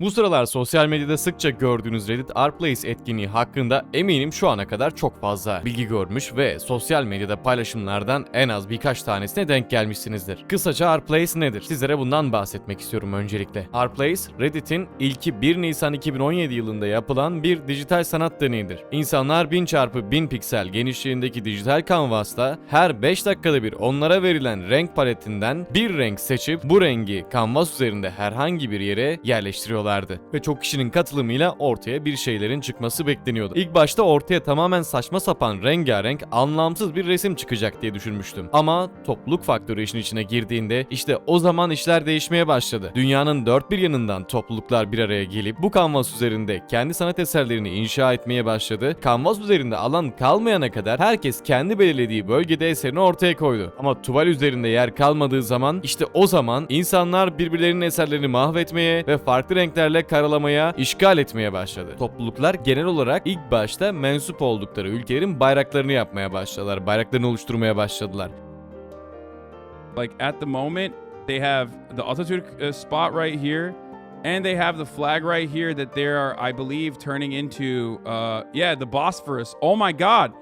Bu sıralar sosyal medyada sıkça gördüğünüz Reddit Rplace etkinliği hakkında eminim şu ana kadar çok fazla bilgi görmüş ve sosyal medyada paylaşımlardan en az birkaç tanesine denk gelmişsinizdir. Kısaca Rplace nedir? Sizlere bundan bahsetmek istiyorum öncelikle. Rplace, Reddit'in ilki 1 Nisan 2017 yılında yapılan bir dijital sanat deneyidir. İnsanlar 1000 çarpı 1000 piksel genişliğindeki dijital kanvasta her 5 dakikada bir onlara verilen renk paletinden bir renk seçip bu rengi kanvas üzerinde herhangi bir yere yerleştiriyorlardı. Ve çok kişinin katılımıyla ortaya bir şeylerin çıkması bekleniyordu. İlk başta ortaya tamamen saçma sapan rengarenk anlamsız bir resim çıkacak diye düşünmüştüm. Ama topluluk faktörü işin içine girdiğinde işte o zaman işler değişmeye başladı. Dünyanın dört bir yanından topluluklar bir araya gelip bu kanvas üzerinde kendi sanat eserlerini inşa etmeye başladı. Kanvas üzerinde alan kalmayana kadar herkes kendi belirlediği bölgede eserini ortaya koydu. Ama tuval üzerinde yer kalmadığı zaman işte o zaman insanlar birbirlerinin eserlerini mahvetmeye ve farklı renklerle karalamaya, işgal etmeye başladı. Topluluklar genel olarak ilk başta mensup oldukları ülkelerin bayraklarını yapmaya başladılar. Bayraklarını oluşturmaya başladılar. Like at the moment, they have the Atatürk uh, spot right here, and they have the flag right here that they are, I believe, turning into, uh, yeah, the Bosphorus. Oh my God,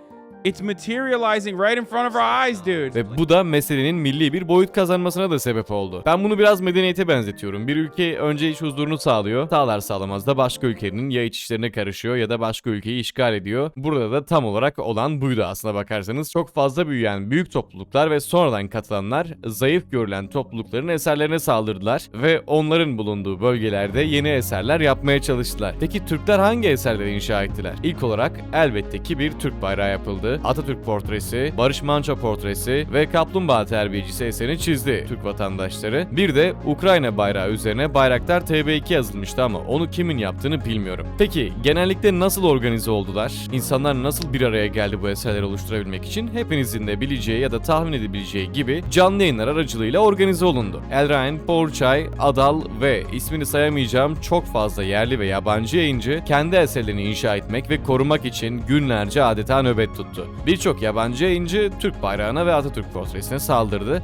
it's materializing right in front of our eyes, dude. Ve bu da meselenin milli bir boyut kazanmasına da sebep oldu. Ben bunu biraz medeniyete benzetiyorum. Bir ülke önce iç huzurunu sağlıyor. Sağlar sağlamaz da başka ülkenin ya iç işlerine karışıyor ya da başka ülkeyi işgal ediyor. Burada da tam olarak olan buydu aslına bakarsanız. Çok fazla büyüyen büyük topluluklar ve sonradan katılanlar zayıf görülen toplulukların eserlerine saldırdılar ve onların bulunduğu bölgelerde yeni eserler yapmaya çalıştılar. Peki Türkler hangi eserleri inşa ettiler? İlk olarak elbette ki bir Türk bayrağı yapıldı. Atatürk portresi, Barış Manço portresi ve Kaplumbağa terbiyecisi eserini çizdi Türk vatandaşları. Bir de Ukrayna bayrağı üzerine Bayraktar TB2 yazılmıştı ama onu kimin yaptığını bilmiyorum. Peki genellikle nasıl organize oldular? İnsanlar nasıl bir araya geldi bu eserleri oluşturabilmek için? Hepinizin de bileceği ya da tahmin edebileceği gibi canlı yayınlar aracılığıyla organize olundu. Elrain, Porçay, Adal ve ismini sayamayacağım çok fazla yerli ve yabancı yayıncı kendi eserlerini inşa etmek ve korumak için günlerce adeta nöbet tuttu. Birçok yabancı yayıncı Türk bayrağına ve Atatürk portresine saldırdı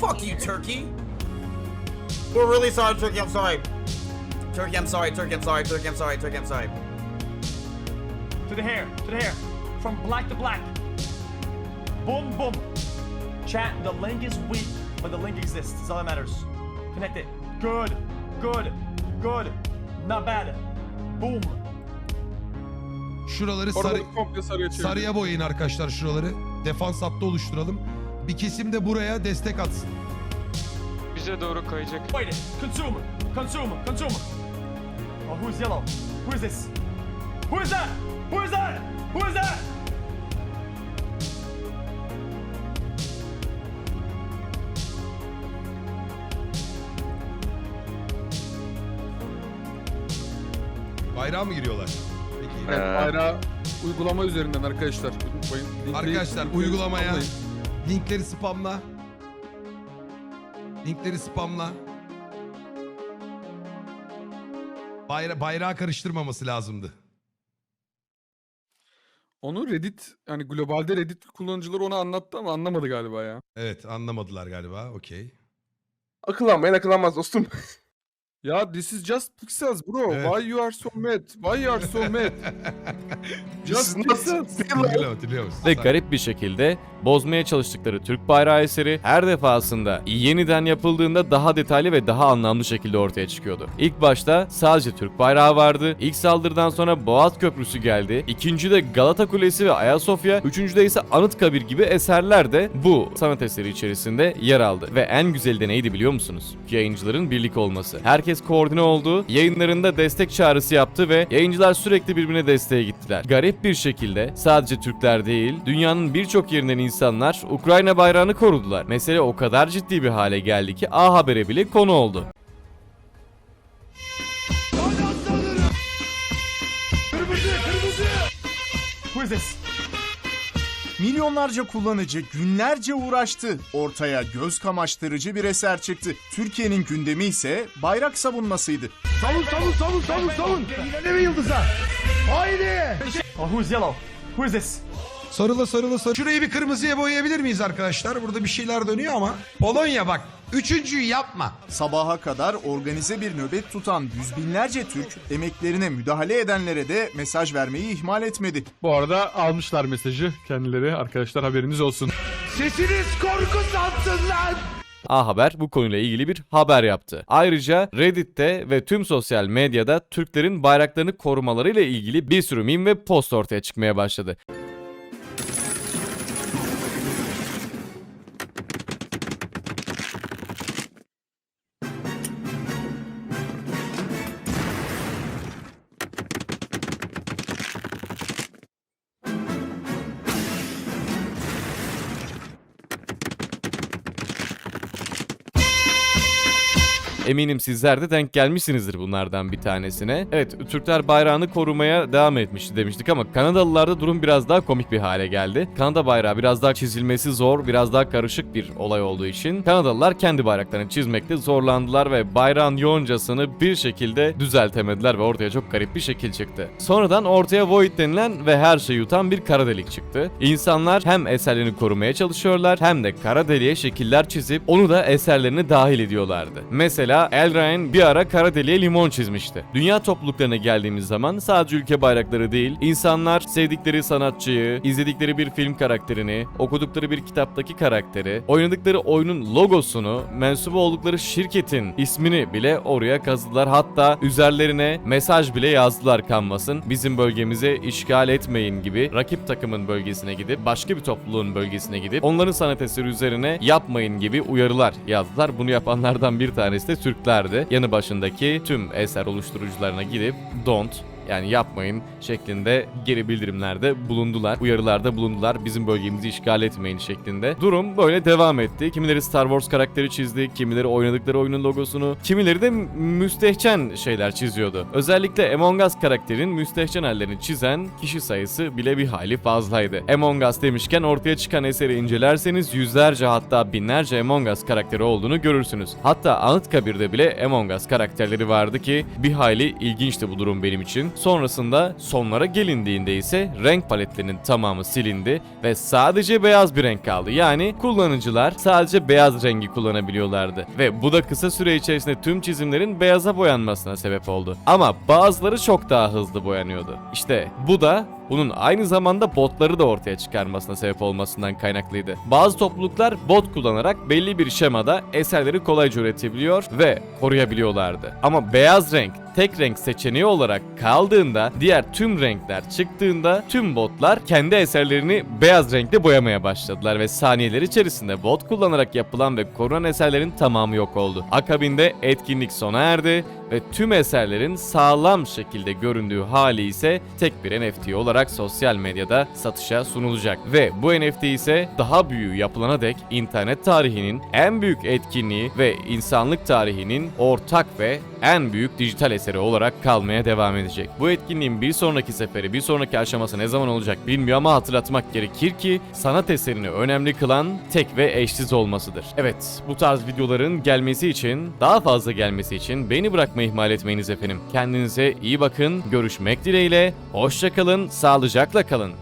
Fuck you, Turkey. We're really sorry, Turkey. I'm sorry. Turkey, I'm sorry. Turkey, I'm sorry. Turkey, I'm sorry. Turkey, I'm sorry. To the hair, to the hair. From black to black. Boom, boom. Chat, the link is weak, but the link exists. That's all that matters. Connect it. Good, good, good. Not bad. Boom. Şuraları sarı, komple sarıya sarıya boyayın arkadaşlar şuraları. Defans hattı oluşturalım. Bir kesim de buraya destek atsın. Bize doğru kayacak. Wait it. Consumer, consumer, consumer. Oh, who's yellow? Who is this? Who is that? Who is that? Who is that? Bayrağa mı giriyorlar? Peki. Evet, bayrağı uygulama üzerinden arkadaşlar. Unutmayın. Linkleri- Arkadaşlar linkleri uygulamaya spamlayın. linkleri spamla. Linkleri spamla. Bayra bayrağı karıştırmaması lazımdı. Onu Reddit yani globalde Reddit kullanıcıları onu anlattı ama anlamadı galiba ya. Evet anlamadılar galiba. Okey. Akıllanmayın akıllanmaz dostum. Ya this is just pixels bro. Evet. Why you are so mad? Why you are so mad? just pixels. Ve garip bir şekilde bozmaya çalıştıkları Türk bayrağı eseri her defasında yeniden yapıldığında daha detaylı ve daha anlamlı şekilde ortaya çıkıyordu. İlk başta sadece Türk bayrağı vardı. İlk saldırıdan sonra Boğaz Köprüsü geldi. İkincide Galata Kulesi ve Ayasofya. Üçüncüde ise Anıtkabir gibi eserler de bu sanat eseri içerisinde yer aldı. Ve en güzeli de neydi biliyor musunuz? Yayıncıların birlik olması. Herkes koordine oldu. Yayınlarında destek çağrısı yaptı ve yayıncılar sürekli birbirine desteğe gittiler. Garip bir şekilde sadece Türkler değil, dünyanın birçok yerinden insanlar Ukrayna bayrağını korudular. Mesele o kadar ciddi bir hale geldi ki A Haber'e bile konu oldu. Who is this? Milyonlarca kullanıcı günlerce uğraştı. Ortaya göz kamaştırıcı bir eser çıktı. Türkiye'nin gündemi ise bayrak savunmasıydı. Oh, who's yellow? Who is this? Sarıla sarıla sarı. Şurayı bir kırmızıya boyayabilir miyiz arkadaşlar? Burada bir şeyler dönüyor ama. Polonya bak. Üçüncüyü yapma. Sabaha kadar organize bir nöbet tutan yüz binlerce Türk emeklerine müdahale edenlere de mesaj vermeyi ihmal etmedi. Bu arada almışlar mesajı kendileri. Arkadaşlar haberiniz olsun. Sesiniz korku sansın lan. A Haber bu konuyla ilgili bir haber yaptı. Ayrıca Reddit'te ve tüm sosyal medyada Türklerin bayraklarını korumalarıyla ilgili bir sürü meme ve post ortaya çıkmaya başladı. Eminim sizler de denk gelmişsinizdir bunlardan bir tanesine. Evet, Türkler bayrağını korumaya devam etmişti demiştik ama Kanadalılarda durum biraz daha komik bir hale geldi. Kanada bayrağı biraz daha çizilmesi zor, biraz daha karışık bir olay olduğu için Kanadalılar kendi bayraklarını çizmekte zorlandılar ve bayrağın yoncasını bir şekilde düzeltemediler ve ortaya çok garip bir şekil çıktı. Sonradan ortaya Void denilen ve her şeyi yutan bir kara delik çıktı. İnsanlar hem eserlerini korumaya çalışıyorlar hem de kara deliğe şekiller çizip onu da eserlerine dahil ediyorlardı. Mesela El Ryan bir ara kara deliğe limon çizmişti. Dünya topluluklarına geldiğimiz zaman sadece ülke bayrakları değil, insanlar sevdikleri sanatçıyı, izledikleri bir film karakterini, okudukları bir kitaptaki karakteri, oynadıkları oyunun logosunu, mensup oldukları şirketin ismini bile oraya kazıdılar. Hatta üzerlerine mesaj bile yazdılar Canvas'ın. Bizim bölgemize işgal etmeyin gibi rakip takımın bölgesine gidip başka bir topluluğun bölgesine gidip onların sanat eseri üzerine yapmayın gibi uyarılar yazdılar. Bunu yapanlardan bir tanesi de Türklerdi. Yanı başındaki tüm eser oluşturucularına gidip don't yani yapmayın şeklinde geri bildirimlerde bulundular. Uyarılarda bulundular. Bizim bölgemizi işgal etmeyin şeklinde. Durum böyle devam etti. Kimileri Star Wars karakteri çizdi, kimileri oynadıkları oyunun logosunu, kimileri de müstehcen şeyler çiziyordu. Özellikle Among Us karakterin müstehcen hallerini çizen kişi sayısı bile bir hayli fazlaydı. Among Us demişken ortaya çıkan eseri incelerseniz yüzlerce hatta binlerce Among Us karakteri olduğunu görürsünüz. Hatta Anıtkabir'de bile Among Us karakterleri vardı ki bir hayli ilginçti bu durum benim için. Sonrasında sonlara gelindiğinde ise renk paletlerinin tamamı silindi ve sadece beyaz bir renk kaldı. Yani kullanıcılar sadece beyaz rengi kullanabiliyorlardı. Ve bu da kısa süre içerisinde tüm çizimlerin beyaza boyanmasına sebep oldu. Ama bazıları çok daha hızlı boyanıyordu. İşte bu da bunun aynı zamanda botları da ortaya çıkarmasına sebep olmasından kaynaklıydı. Bazı topluluklar bot kullanarak belli bir şemada eserleri kolayca üretebiliyor ve koruyabiliyorlardı. Ama beyaz renk tek renk seçeneği olarak kaldığında diğer tüm renkler çıktığında tüm botlar kendi eserlerini beyaz renkte boyamaya başladılar ve saniyeler içerisinde bot kullanarak yapılan ve korunan eserlerin tamamı yok oldu. Akabinde etkinlik sona erdi ve tüm eserlerin sağlam şekilde göründüğü hali ise tek bir NFT olarak sosyal medyada satışa sunulacak. Ve bu NFT ise daha büyüğü yapılana dek internet tarihinin en büyük etkinliği ve insanlık tarihinin ortak ve en büyük dijital eseri olarak kalmaya devam edecek. Bu etkinliğin bir sonraki seferi, bir sonraki aşaması ne zaman olacak bilmiyor ama hatırlatmak gerekir ki sanat eserini önemli kılan tek ve eşsiz olmasıdır. Evet, bu tarz videoların gelmesi için, daha fazla gelmesi için beni bırakmayı ihmal etmeyiniz efendim. Kendinize iyi bakın, görüşmek dileğiyle, hoşça kalın, sağlıcakla kalın.